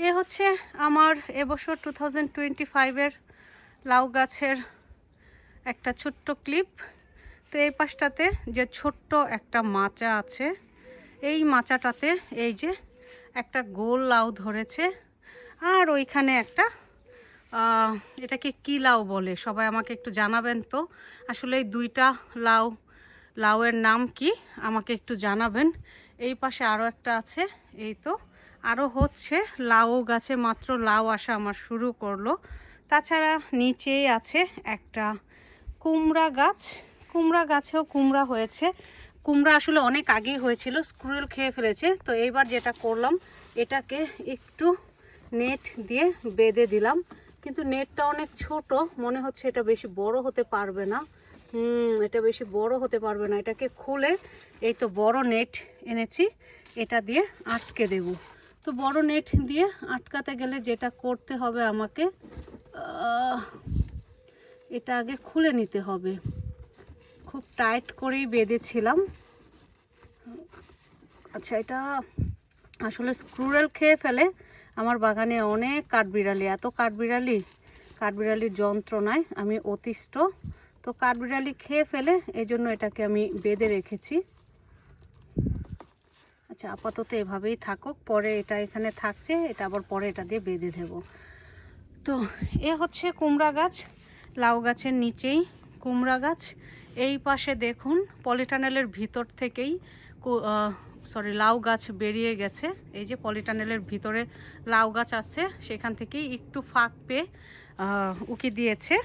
এ হচ্ছে আমার এবছর টু থাউজেন্ড টোয়েন্টি ফাইভের লাউ গাছের একটা ছোট্ট ক্লিপ। তো এই পাশটাতে যে ছোট্ট একটা মাচা আছে, এই মাচাটাতে এই যে একটা গোল লাউ ধরেছে, আর ওইখানে একটা এটাকে কী লাউ বলে? সবাই আমাকে একটু জানাবেন তো। আসলে এই দুইটা লাউ, লাউয়ের নাম কি? আমাকে একটু জানাবেন। এই পাশে আরও একটা আছে, এই তো আরও হচ্ছে লাউ গাছে মাত্র লাউ আসা আমার শুরু করল। তাছাড়া নিচেই আছে একটা কুমড়া গাছ। কুমড়া গাছেও কুমড়া হয়েছে। কুমড়া আসলে অনেক আগেই হয়েছিল স্ক্রুয়েল খেয়ে ফেলেছে। তো এইবার যেটা করলাম, এটাকে একটু নেট দিয়ে বেঁধে দিলাম। কিন্তু নেটটা অনেক ছোট, মনে হচ্ছে এটা বেশি বড় হতে পারবে না। হুম, এটা বেশি বড় হতে পারবে না। এটাকে খুলে, এই তো বড় নেট এনেছি, এটা দিয়ে আটকে দেব। তো বড় নেট দিয়ে আটকাতে গেলে যেটা করতে হবে আমাকে এটা আগে খুলে নিতে হবে। খুব টাইট করেই বেঁধেছিলাম। আচ্ছা এটা আসলে স্ক্রুরেল খেয়ে ফেলে। আমার বাগানে অনেক কাঠবিড়ালি, এত কাঠবিড়ালি, কাঠবিড়ালির যন্ত্রণায় আমি অতিষ্ঠ। তো কাঠবিড়ালি খেয়ে ফেলে এই জন্য এটাকে আমি বেঁধে রেখেছি। আচ্ছা আপাতত এভাবেই থাকুক, পরে এটা এখানে থাকছে, এটা আবার পরে এটা দিয়ে বেঁধে দেবো। তো, এ হচ্ছে কুমড়া গাছ, লাউ গাছের নিচেই কুমড়া গাছ। এই পাশে দেখুন, পলিটানেলের ভিতর থেকেই সরি লাউ গাছ বেরিয়ে গেছে। এই যে পলিটানেলের ভিতরে লাউ গাছ আছে, সেখান থেকেই একটু ফাঁক পেয়ে উকি দিয়েছে।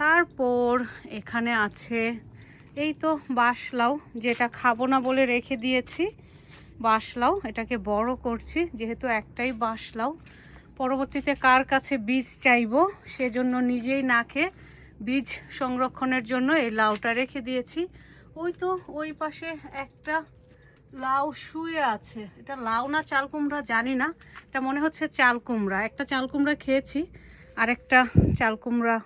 তারপর এখানে আছে, এই তো বাঁশ লাউ, যেটা খাব না বলে রেখে দিয়েছি। বাঁশ লাউ এটাকে বড় করছি, যেহেতু একটাই বাঁশ লাউ পরবর্তীতে কার কাছে বীজ চাইব, সেজন্য নিজেই না খেয়ে বীজ সংরক্ষণের জন্য এই লাউটা রেখে দিয়েছি। ওই তো ওই পাশে একটা লাউ শুয়ে আছে। এটা লাউ না চাল কুমড়া জানি না, এটা মনে হচ্ছে চাল কুমড়া। একটা চাল কুমড়া খেয়েছি আর একটা চাল কুমড়া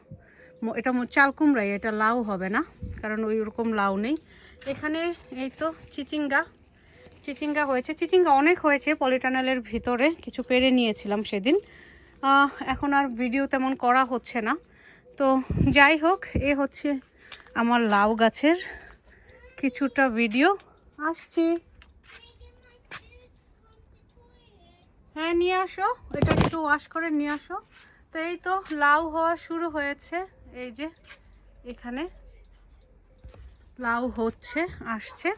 এটা চাল কুমড়াই, এটা লাউ হবে না, কারণ ওই রকম লাউ নেই। এখানে এই তো চিচিঙ্গা চিচিঙ্গা হয়েছে। চিচিঙ্গা অনেক হয়েছে পলিটানেলের ভিতরে, কিছু পেরে নিয়েছিলাম সেদিন। এখন আর ভিডিও তেমন করা হচ্ছে না। তো যাই হোক, এ হচ্ছে আমার লাউ গাছের কিছুটা ভিডিও। আসছি। হ্যাঁ নিয়ে আসো। এটা একটু ওয়াশ করে নিয়ে আসো। তো এই তো লাউ হওয়া শুরু হয়েছে। এই যে এখানে লাউ হচ্ছে, আসছে।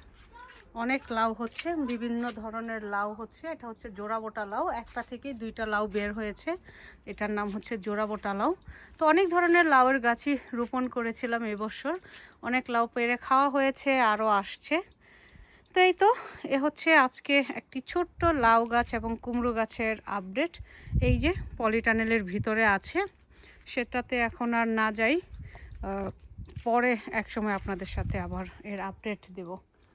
অনেক লাউ হচ্ছে, বিভিন্ন ধরনের লাউ হচ্ছে। এটা হচ্ছে জোড়াবোটা লাউ, একটা থেকেই দুইটা লাউ বের হয়েছে। এটার নাম হচ্ছে জোড়াবোটা লাউ। তো অনেক ধরনের লাউয়ের গাছই রোপণ করেছিলাম এবছর। অনেক লাউ পেরে খাওয়া হয়েছে, আরও আসছে। তো এই তো, এ হচ্ছে আজকে একটি ছোট্ট লাউ গাছ এবং কুমড়ো গাছের আপডেট। এই যে পলিটানেলের ভিতরে আছে, সেটাতে এখন আর না যাই পরে একসময় আপনাদের সাথে আবার এর আপডেট দেব।